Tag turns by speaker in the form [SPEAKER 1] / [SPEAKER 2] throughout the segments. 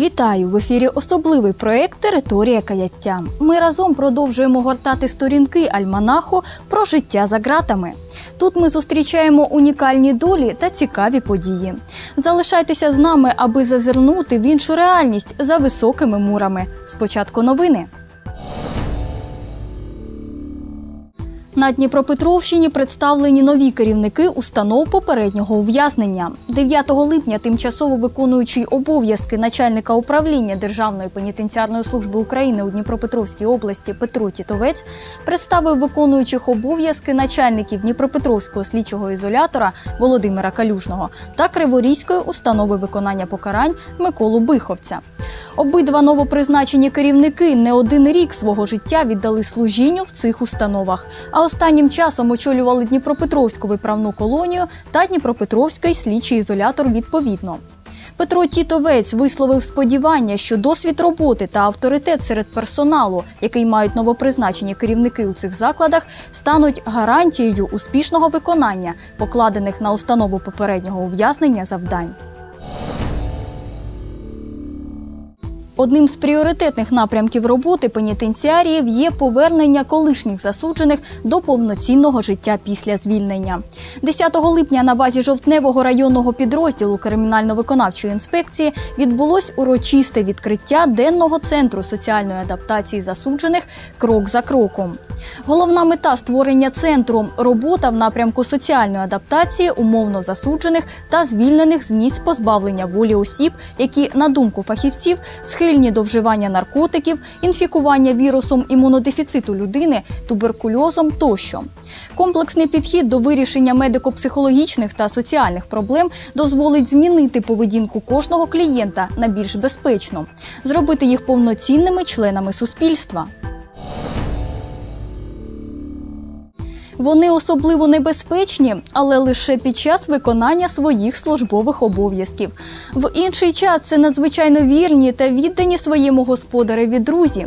[SPEAKER 1] Вітаю в ефірі особливий проект Територія каяття. Ми разом продовжуємо гортати сторінки альманаху про життя за ґратами. Тут ми зустрічаємо унікальні долі та цікаві події. Залишайтеся з нами, аби зазирнути в іншу реальність за високими мурами. Спочатку новини. На Дніпропетровщині представлені нові керівники установ попереднього ув'язнення. 9 липня тимчасово виконуючий обов'язки начальника управління Державної пенітенціарної служби України у Дніпропетровській області Петро Тітовець представив виконуючих обов'язки начальників Дніпропетровського слідчого ізолятора Володимира Калюжного та Криворізької установи виконання покарань Миколу Биховця. Обидва новопризначені керівники не один рік свого життя віддали служінню в цих установах, а останнім часом очолювали Дніпропетровську виправну колонію та Дніпропетровський слідчий ізолятор відповідно. Петро Тітовець висловив сподівання, що досвід роботи та авторитет серед персоналу, який мають новопризначені керівники у цих закладах, стануть гарантією успішного виконання покладених на установу попереднього ув'язнення завдань. Одним з пріоритетних напрямків роботи пенітенціаріїв є повернення колишніх засуджених до повноцінного життя після звільнення. 10 липня на базі жовтневого районного підрозділу кримінально-виконавчої інспекції відбулось урочисте відкриття денного центру соціальної адаптації засуджених крок за кроком. Головна мета створення центру робота в напрямку соціальної адаптації умовно засуджених та звільнених з місць позбавлення волі осіб, які, на думку фахівців, схильні до вживання наркотиків, інфікування вірусом імунодефіциту людини, туберкульозом тощо. Комплексний підхід до вирішення медико-психологічних та соціальних проблем дозволить змінити поведінку кожного клієнта на більш безпечну, зробити їх повноцінними членами суспільства. Вони особливо небезпечні, але лише під час виконання своїх службових обов'язків. В інший час це надзвичайно вірні та віддані своєму господареві друзі.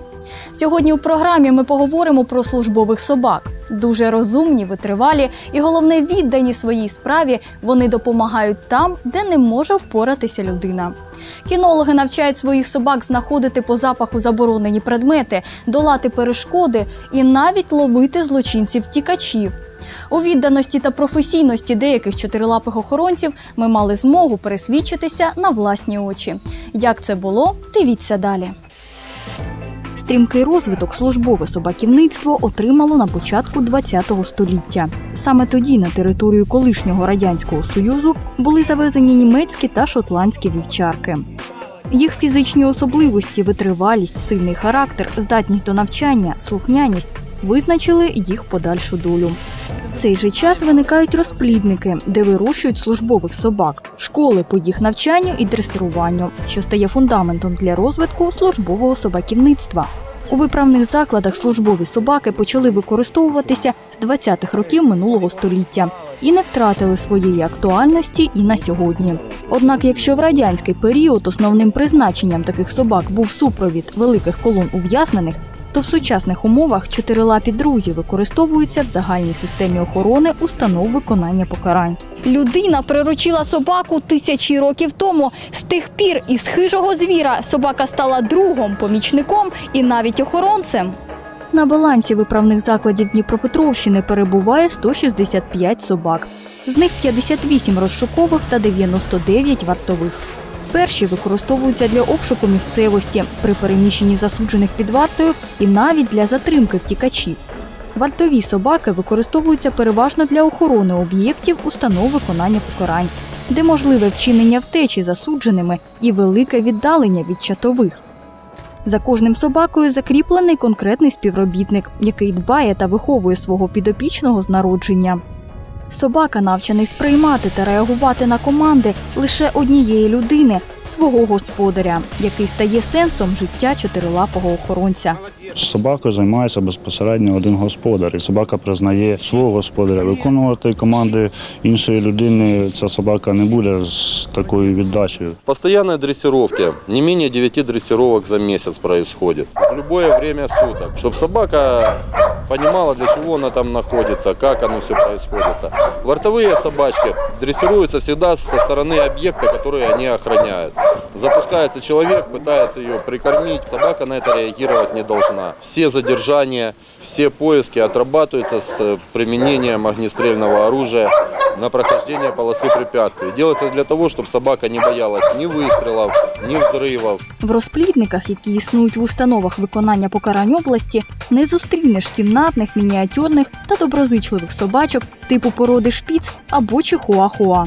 [SPEAKER 1] Сьогодні у програмі ми поговоримо про службових собак. Дуже розумні, витривалі і головне віддані своїй справі. Вони допомагають там, де не може впоратися людина. Кінологи навчають своїх собак знаходити по запаху заборонені предмети, долати перешкоди і навіть ловити злочинців втікачів. У відданості та професійності деяких чотирилапих охоронців ми мали змогу пересвідчитися на власні очі. Як це було, дивіться далі. Стрімкий розвиток службове собаківництво отримало на початку ХХ століття. Саме тоді на територію колишнього радянського союзу були завезені німецькі та шотландські вівчарки. Їх фізичні особливості, витривалість, сильний характер, здатність до навчання, слухняність визначили їх подальшу долю. В цей же час виникають розплідники, де вирощують службових собак, школи по їх навчанню і дресируванню, що стає фундаментом для розвитку службового собаківництва. У виправних закладах службові собаки почали використовуватися з 20-х років минулого століття і не втратили своєї актуальності і на сьогодні. Однак, якщо в радянський період основним призначенням таких собак був супровід великих колон ув'язнених, то в сучасних умовах чотирилапі друзі використовуються в загальній системі охорони установ виконання покарань. Людина приручила собаку тисячі років тому. З тих пір із хижого звіра собака стала другом, помічником і навіть охоронцем. На балансі виправних закладів Дніпропетровщини перебуває 165 собак. З них 58 розшукових та 99 вартових. Перші використовуються для обшуку місцевості при переміщенні засуджених під вартою і навіть для затримки втікачів. Вартові собаки використовуються переважно для охорони об'єктів установ виконання покарань, де можливе вчинення втечі засудженими і велике віддалення від чатових. За кожним собакою закріплений конкретний співробітник, який дбає та виховує свого підопічного з народження. Собака навчений сприймати та реагувати на команди лише однієї людини свого господаря, який стає сенсом життя чотирилапого охоронця.
[SPEAKER 2] З собакою займається безпосередньо один господар, і собака признає свого господаря. Виконувати команди іншої людини ця собака не буде з такою віддачею.
[SPEAKER 3] Постоянные дрессировки, не менее 9 дрессировок за месяц происходит. В любое время суток. Чтобы собака понимала, для чего она там находится, как оно все происходит. Вортовые собачки дрессируются всегда со стороны объекта, который они охраняют. делает. Запускается человек, пытается ее прикормить, собака на это реагировать не должна. Все задержания, все поиски отрабатываются с э, применением огнестрельного оружия на прохождение полосы препятствий. Делается для того, чтобы собака не боялась ни выстрелов, ни взрывов.
[SPEAKER 1] В розплідниках, які існують в установах виконання покарань області, не зустрінеш кімнатних, мініатюрних та доброзичливих собачок типу породи шпіц або чихуахуа.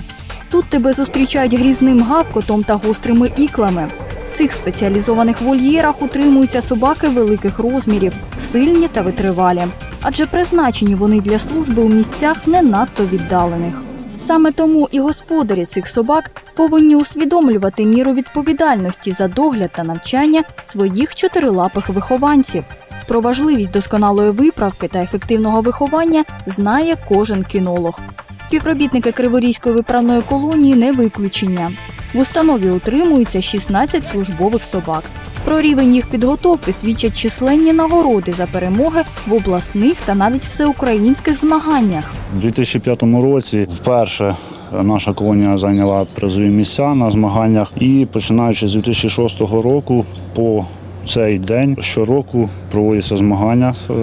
[SPEAKER 1] Тут тебе зустрічають грізним гавкотом та гострими іклами. В цих спеціалізованих вольєрах утримуються собаки великих розмірів, сильні та витривалі, адже призначені вони для служби у місцях не надто віддалених. Саме тому і господарі цих собак повинні усвідомлювати міру відповідальності за догляд та навчання своїх чотирилапих вихованців. Про важливість досконалої виправки та ефективного виховання знає кожен кінолог. Співробітники Криворізької виправної колонії не виключення. В установі утримується 16 службових собак. Про рівень їх підготовки свідчать численні нагороди за перемоги в обласних та навіть всеукраїнських змаганнях.
[SPEAKER 2] У 2005 році вперше наша колонія зайняла призові місця на змаганнях. І починаючи з 2006 року по цей день щороку проводяться змагання е,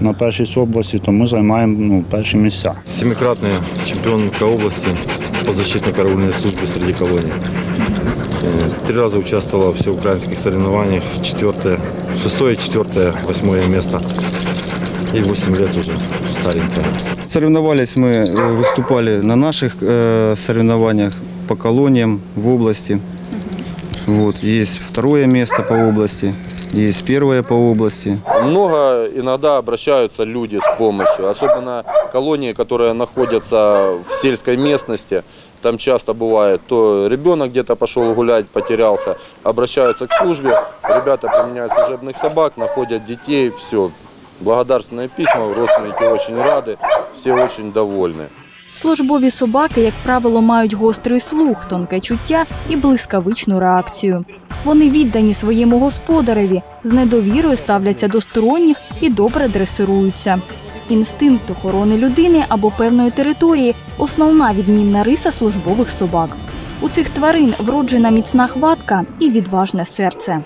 [SPEAKER 2] на першість області, то ми займаємо ну, перші місця.
[SPEAKER 4] Семикратная чемпионка области по защитно-караульной службе среди колоний. Э, Три раза участвовала в всеукраинских соревнованиях. Четвертое, шестое, четвертое, восьмое место. И 8 лет уже старенькая.
[SPEAKER 5] Соревновались мы, э, выступали на наших э, соревнованиях по колониям в области. Вот, есть второе место по области, есть первое по области.
[SPEAKER 3] Много иногда обращаются люди с помощью, особенно колонии, которые находятся в сельской местности. Там часто бывает, то ребенок где-то пошел гулять, потерялся, обращаются к службе, ребята применяют служебных собак, находят детей, все. Благодарственные письма, родственники очень рады, все очень довольны.
[SPEAKER 1] Службові собаки, як правило, мають гострий слух, тонке чуття і блискавичну реакцію. Вони віддані своєму господареві, з недовірою ставляться до сторонніх і добре дресируються. Інстинкт охорони людини або певної території основна відмінна риса службових собак. У цих тварин вроджена міцна хватка і відважне серце.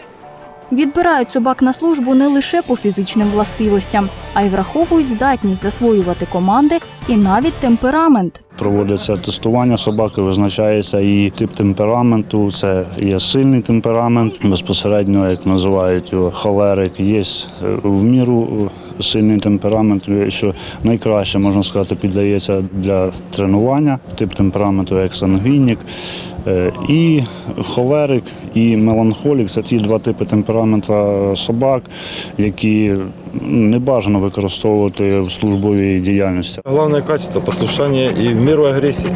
[SPEAKER 1] Відбирають собак на службу не лише по фізичним властивостям, а й враховують здатність засвоювати команди і навіть темперамент.
[SPEAKER 2] Проводиться тестування собаки, визначається її тип темпераменту. Це є сильний темперамент, безпосередньо, як називають його холерик. Є е, в міру е, сильний темперамент, що найкраще можна сказати, піддається для тренування. Тип темпераменту як сангвінік. Е, І холерик, і меланхолік це ті два типи темперамента собак, які не бажано використовувати в службовій діяльності.
[SPEAKER 4] Главное качество – послушание и в меру агрессии.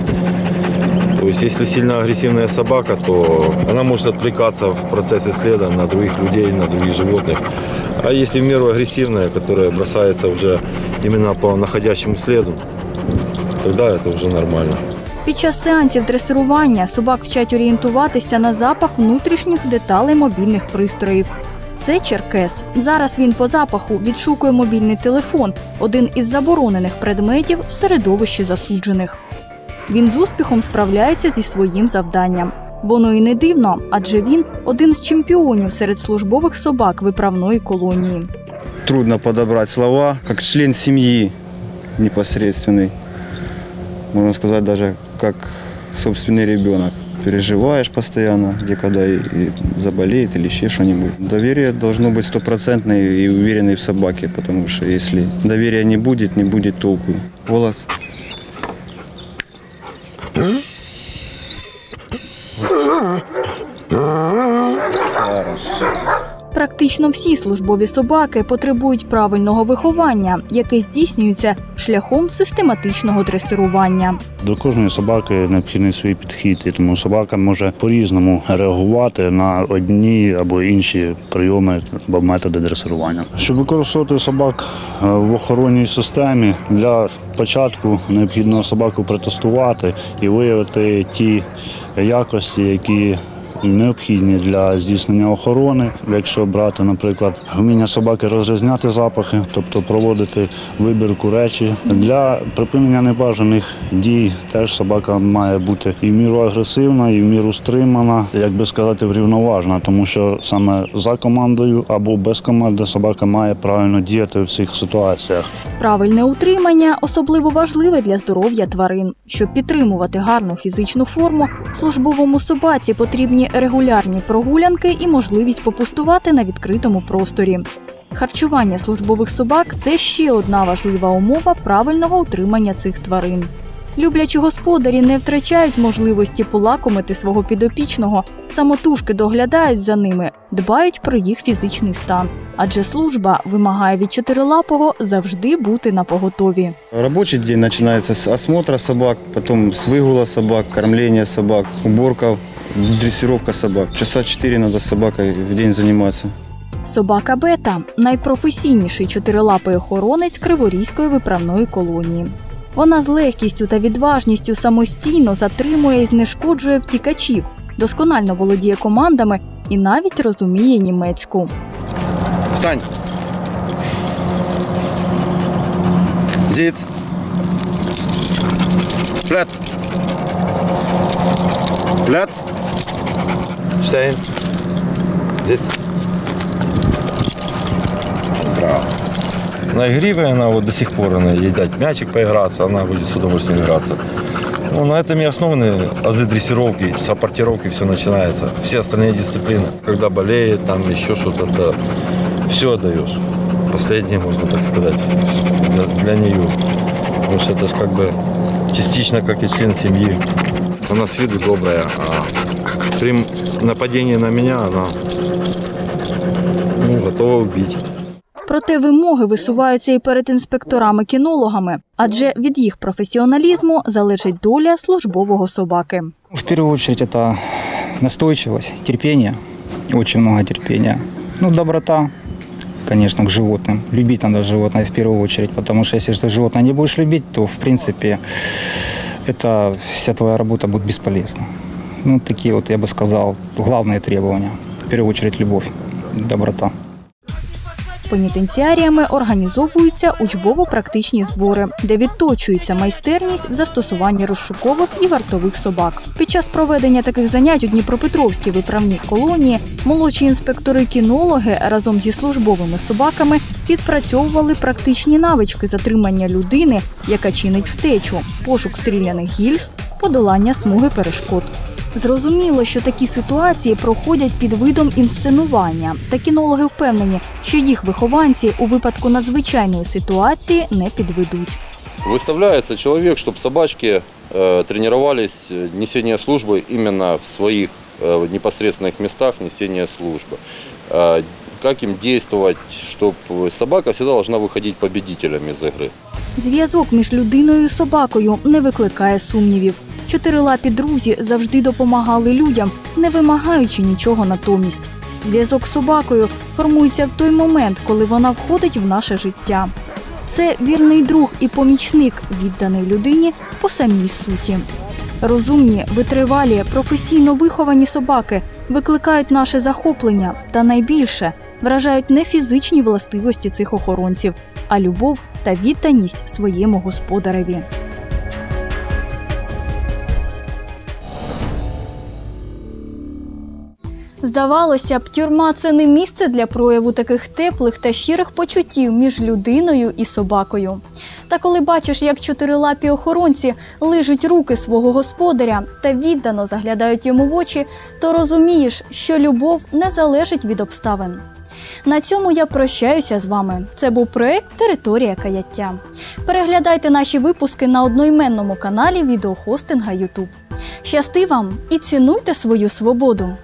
[SPEAKER 4] То есть, если сильно агрессивная собака, то она может отвлекаться в процессе следа на других людей, на других животных. А если в меру агрессивная, которая бросается уже именно по находящему следу, тогда это уже нормально.
[SPEAKER 1] Під час сеансів дресирування собак вчать орієнтуватися на запах внутрішніх деталей мобільних пристроїв. Це черкес. Зараз він по запаху відшукує мобільний телефон, один із заборонених предметів в середовищі засуджених. Він з успіхом справляється зі своїм завданням. Воно і не дивно, адже він один з чемпіонів серед службових собак виправної колонії.
[SPEAKER 5] Трудно подобрать слова, как член семьи непосредственный. Можно сказать, даже как собственный ребенок. Переживаешь постоянно, где когда и, и заболеет или еще что-нибудь. Доверие должно быть стопроцентное и уверенное в собаке, потому что если доверия не будет, не будет толку. Голос.
[SPEAKER 1] Практично всі службові собаки потребують правильного виховання, яке здійснюється шляхом систематичного дресирування.
[SPEAKER 2] До кожної собаки необхідний свій підхід, і тому собака може по-різному реагувати на одні або інші прийоми або методи дресирування. Щоб використовувати собак е, в охоронній системі, для початку необхідно собаку протестувати і виявити ті якості, які необхідні для здійснення охорони. Якщо брати, наприклад, вміння собаки розрізняти запахи, тобто проводити вибірку речі для припинення небажаних дій, теж собака має бути і в міру агресивна, і в міру стримана, як би сказати, врівноважена, тому що саме за командою або без команди собака має правильно діяти в цих ситуаціях.
[SPEAKER 1] Правильне утримання особливо важливе для здоров'я тварин. Щоб підтримувати гарну фізичну форму, службовому собаці потрібні регулярні прогулянки і можливість попустувати на відкритому просторі. Харчування службових собак це ще одна важлива умова правильного утримання цих тварин. Люблячі господарі не втрачають можливості полакомити свого підопічного, самотужки доглядають за ними, дбають про їх фізичний стан. Адже служба вимагає від чотирилапого завжди бути на поготові.
[SPEAKER 5] Рабочий день начинается с осмотра собак, потом с выгула собак, кормления собак, уборка, дрессировка собак. Часа 4 надо с собакой в день заниматься.
[SPEAKER 1] Собака Бета найпрофесійніший чотирилапий охоронець Криворізької виправної колонії. Вона з легкістю та відважністю самостійно затримує і знешкоджує втікачів, досконально володіє командами і навіть розуміє німецьку.
[SPEAKER 4] Встань. Зиц. Пляц. Пляц. Штейн. Зиц. Браво. Она игривая, она вот до сих пор, она ей дать мячик поиграться, она будет с удовольствием играться. Ну, на этом и основаны азы дрессировки, саппортировки, все начинается. Все остальные дисциплины. Когда болеет, там еще что-то, то все отдаешь. Последнее, можно так сказать, для, для нее. Потому что это же как бы частично как и член семьи. Она с виду добрая, а при нападении на меня она ну, готова убить.
[SPEAKER 1] Проте вимоги висуваються і перед інспекторами-кінологами, адже від їх професіоналізму залежить доля службового собаки.
[SPEAKER 6] В первую очередь это настойчивость, терпение, очень много терпения. Ну, доброта, конечно, к животным. Любить надо животное в первую очередь, потому что если ты животное не будешь любить, то, в принципе, это вся твоя работа будет бесполезна. Ну, такие вот, я бы сказал, главные требования. В первую очередь любовь, доброта.
[SPEAKER 1] Пенітенціаріями організовуються учбово-практичні збори, де відточується майстерність в застосуванні розшукових і вартових собак. Під час проведення таких занять у Дніпропетровській виправній колонії молодші інспектори-кінологи разом зі службовими собаками відпрацьовували практичні навички затримання людини, яка чинить втечу, пошук стріляних гільз, подолання смуги перешкод. Зрозуміло, що такі ситуації проходять під видом інсценування. Та кінологи впевнені, що їх вихованці у випадку надзвичайної ситуації не підведуть.
[SPEAKER 3] Выставляется человек, чтобы собачки э, тренировались э, несение службы именно в своих э, непосредственных местах несения службы. Э, как им действовать, чтобы собака всегда должна выходить победителем из игры.
[SPEAKER 1] Зв'язок між людиною і собакою не викликає сумнівів. Чотирилапі друзі завжди допомагали людям, не вимагаючи нічого натомість. Зв'язок з собакою формується в той момент, коли вона входить в наше життя. Це вірний друг і помічник, відданий людині по самій суті. Розумні, витривалі, професійно виховані собаки викликають наше захоплення та найбільше вражають не фізичні властивості цих охоронців, а любов та відданість своєму господареві. Здавалося б, тюрма це не місце для прояву таких теплих та щирих почуттів між людиною і собакою. Та коли бачиш, як чотирилапі охоронці лижуть руки свого господаря та віддано заглядають йому в очі, то розумієш, що любов не залежить від обставин. На цьому я прощаюся з вами. Це був проект Територія каяття. Переглядайте наші випуски на одноіменному каналі відеохостинга YouTube. Щасти вам і цінуйте свою свободу!